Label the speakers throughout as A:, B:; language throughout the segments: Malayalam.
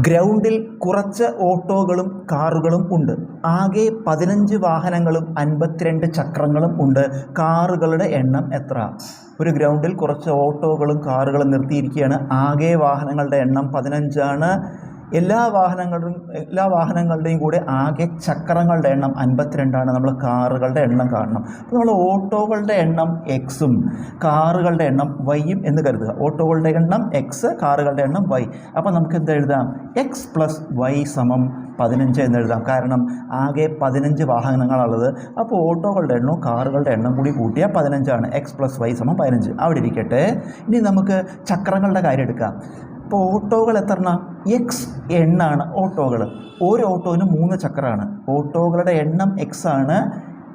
A: ഗ്രൗണ്ടിൽ കുറച്ച് ഓട്ടോകളും കാറുകളും ഉണ്ട്. ആകെ പതിനഞ്ച് വാഹനങ്ങളും അൻപത്തിരണ്ട് ചക്രങ്ങളും ഉണ്ട്. കാറുകളുടെ എണ്ണം എത്ര? ഒരു ഗ്രൗണ്ടിൽ കുറച്ച് ഓട്ടോകളും കാറുകളും നിർത്തിയിരിക്കുകയാണ്. ആകെ വാഹനങ്ങളുടെ എണ്ണം പതിനഞ്ചാണ്. എല്ലാ വാഹനങ്ങളും എല്ലാ വാഹനങ്ങളുടെയും കൂടെ ആകെ ചക്രങ്ങളുടെ എണ്ണം അൻപത്തിരണ്ടാണ്. നമ്മൾ കാറുകളുടെ എണ്ണം കാണണം. അപ്പോൾ നമ്മൾ ഓട്ടോകളുടെ എണ്ണം എക്സും കാറുകളുടെ എണ്ണം വൈയും എന്ന് കരുതുക. ഓട്ടോകളുടെ എണ്ണം എക്സ് കാറുകളുടെ എണ്ണം വൈ അപ്പോൾ നമുക്ക് എന്ത് എഴുതാം? എക്സ് പ്ലസ് വൈ സമം പതിനഞ്ച് എന്ന് എഴുതാം. കാരണം ആകെ പതിനഞ്ച് വാഹനങ്ങളുള്ളത് അപ്പോൾ ഓട്ടോകളുടെ എണ്ണവും കാറുകളുടെ എണ്ണം കൂടി കൂട്ടിയാൽ പതിനഞ്ചാണ്. എക്സ് പ്ലസ് വൈ സമം പതിനഞ്ച്. അവിടെ ഇരിക്കട്ടെ. ഇനി നമുക്ക് ചക്രങ്ങളുടെ കാര്യം എടുക്കാം. ഇപ്പോൾ ഓട്ടോകൾ എത്ര എക്സ് എണ്ണാണ് ഓട്ടോകൾ. ഒരു ഓട്ടോവിന് മൂന്ന് ചക്രമാണ്. ഓട്ടോകളുടെ എണ്ണം എക്സ് ആണ്.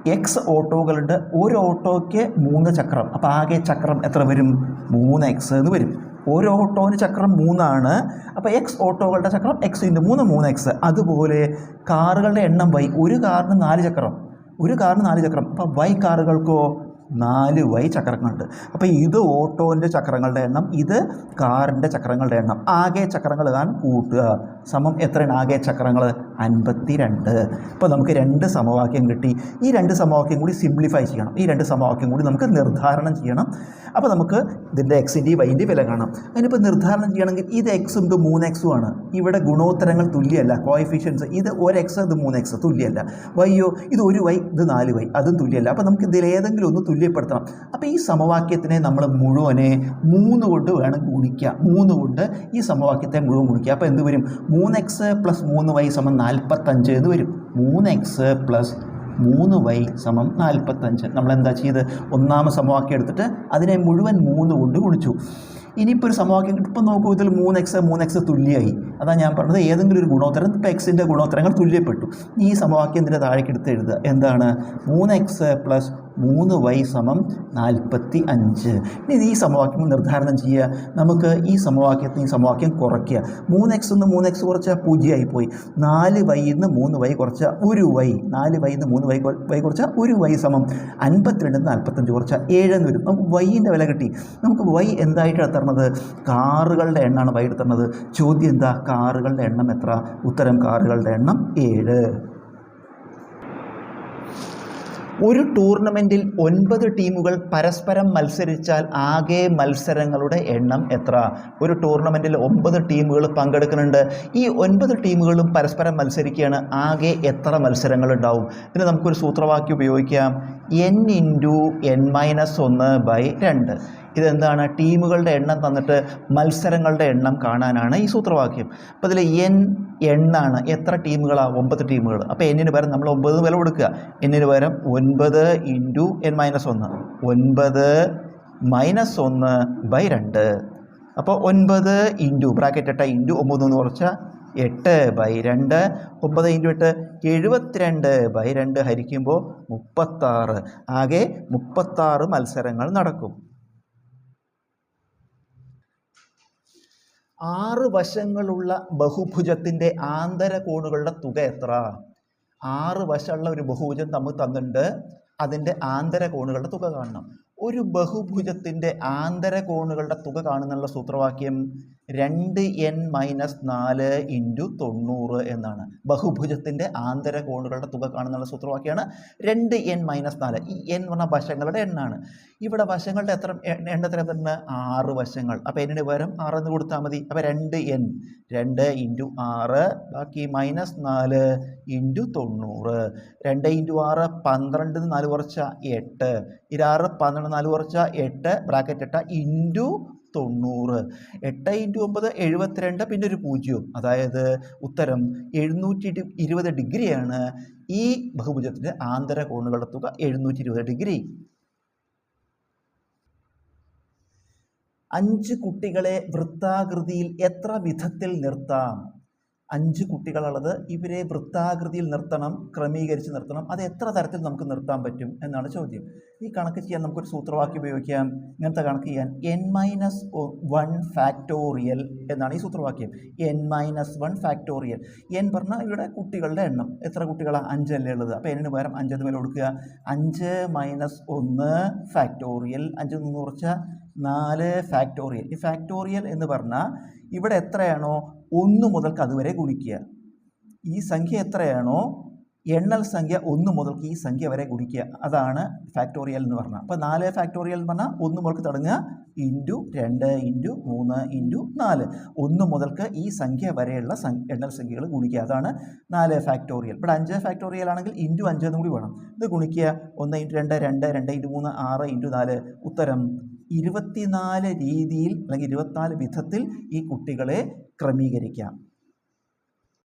A: എക്സ് ഓട്ടോകളുണ്ട് ഒരു ഓട്ടോയ്ക്ക് മൂന്ന് ചക്രം. അപ്പോൾ ആകെ ചക്രം എത്ര വരും? മൂന്ന് എക്സ് എന്ന് വരും. ഒരു ഓട്ടോന് ചക്രം മൂന്നാണ്. അപ്പോൾ എക്സ് ഓട്ടോകളുടെ ചക്രം എക്സ് ഇന്റു മൂന്ന് മൂന്ന് എക്സ് അതുപോലെ കാറുകളുടെ എണ്ണം വൈ ഒരു കാറിന് നാല് ചക്രം. ഒരു കാറിന് നാല് ചക്രം. അപ്പോൾ വൈ കാറുകൾക്കോ നാല് വൈ ചക്രങ്ങളുണ്ട്. അപ്പോൾ ഇത് ഓട്ടോന്റെ ചക്രങ്ങളുടെ എണ്ണം ഇത് കാറിന്റെ ചക്രങ്ങളുടെ എണ്ണം. ആകെ ചക്രങ്ങൾ താൻ കൂട്ടുക. സമം എത്രയാണ്? ആകെ ചക്രങ്ങൾ അൻപത്തി രണ്ട് അപ്പോൾ നമുക്ക് രണ്ട് സമവാക്യം കിട്ടി. ഈ രണ്ട് സമവാക്യം കൂടി സിംപ്ലിഫൈ ചെയ്യണം. ഈ രണ്ട് സമവാക്യം കൂടി നമുക്ക് നിർദ്ധാരണം ചെയ്യണം. അപ്പോൾ നമുക്ക് ഇതിന്റെ എക്സിന്റെയും വൈന്റെയും വില കാണാം. അതിനിപ്പോൾ നിർദ്ധാരണം ചെയ്യണമെങ്കിൽ ഇത് എക്സും ഇത് മൂന്ന് എക്സും ആണ്. ഇവിടെ ഗുണോത്തരങ്ങൾ തുല്യമല്ല കോയഫിഷ്യൻസ് ഇത് ഒരു എക്സ് ഇത് മൂന്ന് എക്സ് തുല്യമല്ല വൈയോ ഇത് ഒരു വൈ ഇത് നാല് വൈ അതും തുല്യമല്ല അപ്പോൾ നമുക്ക് ഇതിൽ ഏതെങ്കിലും ഒന്ന് തുല്യപ്പെടുത്തണം അപ്പോൾ ഈ സമവാക്യത്തിനെ നമ്മൾ മുഴുവനെ മൂന്ന് കൊണ്ട് വേണം ഗുണിക്കുക മൂന്ന് കൊണ്ട് ഈ സമവാക്യത്തെ മുഴുവൻ ഗുണിക്കുക അപ്പോൾ എന്ത് വരും? മൂന്ന് എക്സ് പ്ലസ് മൂന്ന് വൈ സമം നാൽപ്പത്തഞ്ച് എന്ന് വരും. മൂന്ന് എക്സ് പ്ലസ് മൂന്ന് വൈ സമം നാൽപ്പത്തഞ്ച് നമ്മൾ എന്താ ചെയ്ത്? ഒന്നാമ സമവാക്യം എടുത്തിട്ട് അതിനെ മുഴുവൻ മൂന്ന് കൊണ്ട് ഗുണിച്ചു. ഇനിയിപ്പോൾ ഒരു സമവാക്യം ഇപ്പം നോക്കൂ ഇതിൽ മൂന്ന് എക്സ് മൂന്ന് എക്സ് തുല്യമായി. അതാണ് ഞാൻ പറഞ്ഞത് ഏതെങ്കിലും ഒരു ഗുണോത്തരം ഇപ്പോൾ എക്സിന്റെ ഗുണോത്തരങ്ങൾ തുല്യപ്പെട്ടു. ഈ സമവാക്യം ഇതിന്റെ താഴേക്ക് എടുത്ത് എഴുതുക. എന്താണ്? മൂന്ന് എക്സ് പ്ലസ് മൂന്ന് വൈ സമം നാൽപ്പത്തി അഞ്ച്. ഇനി ഈ സമവാക്യം നിർദ്ധാരണം ചെയ്യുക. നമുക്ക് ഈ സമവാക്യത്തിന് ഈ സമവാക്യം കുറയ്ക്കുക. മൂന്ന് എക്സ് നിന്ന് മൂന്ന് എക്സ് കുറച്ചാൽ പൂജ്യമായി പോയി നാല് വൈ നിന്ന് മൂന്ന് വൈ കുറച്ചാൽ ഒരു വൈ. നാല് വൈ നിന്ന് മൂന്ന് വൈ വൈ കുറച്ചാൽ ഒരു വൈ സമം. അൻപത്തിരണ്ട് നിന്ന് നാൽപ്പത്തഞ്ച് കുറച്ചാൽ ഏഴെന്ന് വരും. നമുക്ക് വൈന്റെ വില കിട്ടി. നമുക്ക് വൈ എന്തായിട്ടാണ് തരണത്? കാറുകളുടെ എണ്ണമാണ് വൈ തരണത് ചോദ്യം എന്താ? കാറുകളുടെ എണ്ണം എത്ര? ഉത്തരം കാറുകളുടെ എണ്ണം ഏഴ്. ഒരു ടൂർണമെന്റിൽ ഒൻപത് ടീമുകൾ പരസ്പരം മത്സരിച്ചാൽ ആകെ മത്സരങ്ങളുടെ എണ്ണം എത്ര? ഒരു ടൂർണമെന്റിൽ ഒമ്പത് ടീമുകൾ പങ്കെടുക്കുന്നുണ്ട്. ഈ ഒൻപത് ടീമുകളും പരസ്പരം മത്സരിക്കുകയാണ്. ആകെ എത്ര മത്സരങ്ങൾ ഉണ്ടാവും ഇതിന് നമുക്കൊരു സൂത്രവാക്യം ഉപയോഗിക്കാം. എൻ ഇന്റു എൻ മൈനസ് ഒന്ന് ബൈ രണ്ട്. ഇതെന്താണ്? ടീമുകളുടെ എണ്ണം തന്നിട്ട് മത്സരങ്ങളുടെ എണ്ണം കാണാനാണ് ഈ സൂത്രവാക്യം. അപ്പോൾ ഇതിൽ എൻ എണ്ണാണ് എത്ര ടീമുകളാണ് ഒമ്പത് ടീമുകൾ അപ്പോൾ എന്നിന് പകരം നമ്മൾ ഒമ്പത് വില കൊടുക്കുക. എന്നിന് പകരം ഒൻപത് ഇന്റു എൻ മൈനസ് ഒന്ന്. ഒൻപത് മൈനസ് ഒന്ന് ബൈ രണ്ട്. അപ്പോൾ ഒൻപത് ഇന്റു ബ്രാക്കറ്റ് എട്ട ഇന്റു ഒമ്പത് എന്ന് കുറച്ചാൽ എട്ട് ബൈ രണ്ട്. ഒമ്പത് ഇന്റു എട്ട് എഴുപത്തിരണ്ട് ബൈ രണ്ട് ഹരിക്കുമ്പോൾ മുപ്പത്താറ്. ആകെ മുപ്പത്താറ് മത്സരങ്ങൾ നടക്കും. ആറ് വശങ്ങളുള്ള ബഹുഭുജത്തിന്റെ ആന്തരകോണുകളുടെ തുക എത്ര ആറ് വശമുള്ള ഒരു ബഹുഭുജം നമ്മൾ തന്നിട്ടുണ്ട്. അതിന്റെ ആന്തരകോണുകളുടെ തുക കാണണം. ഒരു ബഹുഭുജത്തിന്റെ ആന്തരകോണുകളുടെ തുക കാണുന്നുള്ള സൂത്രവാക്യം രണ്ട് എൻ മൈനസ് നാല് ഇന്റു തൊണ്ണൂറ് എന്നാണ്. ബഹുഭുജത്തിന്റെ ആന്തര കോണുകളുടെ തുക കാണുന്നുള്ള സൂത്രവാക്യമാണ്. രണ്ട് എൻ മൈനസ് നാല്. ഈ എൻ എന്ന് പറഞ്ഞാൽ വശങ്ങളുടെ എണ്ണാണ് ഇവിടെ വശങ്ങളുടെ എത്ര എണ്ണത്തിന് എണ്ണ എത്ര ആറ് വശങ്ങൾ. അപ്പോൾ എന്നിന് പകരം എന്ന് കൊടുത്താൽ മതി. അപ്പോൾ രണ്ട് എൻ രണ്ട് ഇന്റു ആറ് ബാക്കി മൈനസ് നാല് ഇന്റു തൊണ്ണൂറ്. രണ്ട് ഇന്റു ആറ് പന്ത്രണ്ട് നാല് കുറച്ച എട്ട്. ഇരാറ് പന്ത്രണ്ട് നാല് കുറച്ച എട്ട്. ബ്രാക്കറ്റ് എട്ട് ഇന്റു തൊണ്ണൂറ്. എട്ട് ഇന്റു ഒമ്പത് എഴുപത്തിരണ്ട് പിന്നെ ഒരു പൂജ്യവും. അതായത് ഉത്തരം എഴുന്നൂറ്റി ഇരു- ഇരുപത് ഡിഗ്രിയാണ്. ഈ ബഹുഭുജത്തിന്റെ ആന്തര കോണുകളുടെ തുക എഴുന്നൂറ്റി ഇരുപത് ഡിഗ്രി. അഞ്ച് കുട്ടികളെ വൃത്താകൃതിയിൽ എത്ര വിധത്തിൽ നിർത്താം? അഞ്ച് കുട്ടികളുള്ളത് ഇവരെ വൃത്താകൃതിയിൽ നിർത്തണം ക്രമീകരിച്ച് നിർത്തണം. അത് എത്ര തരത്തിൽ നമുക്ക് നിർത്താൻ പറ്റും എന്നാണ് ചോദ്യം. ഈ കണക്ക് ചെയ്യാൻ നമുക്കൊരു സൂത്രവാക്യം ഉപയോഗിക്കാം. ഇങ്ങനത്തെ കണക്ക് ചെയ്യാൻ എൻ മൈനസ് വൺ ഫാക്ടോറിയൽ എന്നാണ് ഈ സൂത്രവാക്യം. N minus one factorial N പറഞ്ഞാൽ ഇവിടെ കുട്ടികളുടെ എണ്ണം. എത്ര കുട്ടികളാണ് അഞ്ചല്ലേ ഉള്ളത്. അപ്പോൾ എന്നിന് പകരം അഞ്ചെന്ന് മേലെ കൊടുക്കുക. അഞ്ച് മൈനസ് ഒന്ന് ഫാക്ടോറിയൽ അഞ്ച് നിന്ന് കുറച്ച നാല് ഫാക്ടോറിയൽ ഈ ഫാക്ടോറിയൽ എന്ന് പറഞ്ഞാൽ ഇവിടെ എത്രയാണോ? ഒന്ന് മുതൽക്ക് അതുവരെ ഗുണിക്കുക. ഈ സംഖ്യ എത്രയാണോ എണ്ണൽ സംഖ്യ ഒന്ന് മുതൽക്ക് ഈ സംഖ്യ വരെ ഗുണിക്കുക. അതാണ് ഫാക്ടോറിയൽ എന്ന് പറഞ്ഞാൽ അപ്പോൾ നാല് ഫാക്ടോറിയൽ എന്ന് പറഞ്ഞാൽ ഒന്ന് മുതൽക്ക് തുടങ്ങുക. ഇന്റു രണ്ട് ഇന്റു മൂന്ന് ഇന്റു നാല്. ഒന്ന് മുതൽക്ക് ഈ സംഖ്യ വരെയുള്ള സം- എണ്ണൽ സംഖ്യകൾ ഗുണിക്കുക. അതാണ് നാല് ഫാക്ടോറിയൽ ഇവിടെ അഞ്ച് ഫാക്ടോറിയൽ ആണെങ്കിൽ ഇന്റു അഞ്ച് എന്നും കൂടി വേണം. ഇത് ഗുണിക്കുക. ഒന്ന് ഇന്റു രണ്ട് രണ്ട് രണ്ട് ഇന്റു മൂന്ന് ആറ് ഇന്റു നാല്. ഉത്തരം ഇരുപത്തിനാല് രീതിയിൽ അല്ലെങ്കിൽ ഇരുപത്തിനാല് വിധത്തിൽ ഈ കുട്ടികളെ ക്രമീകരിക്കാം.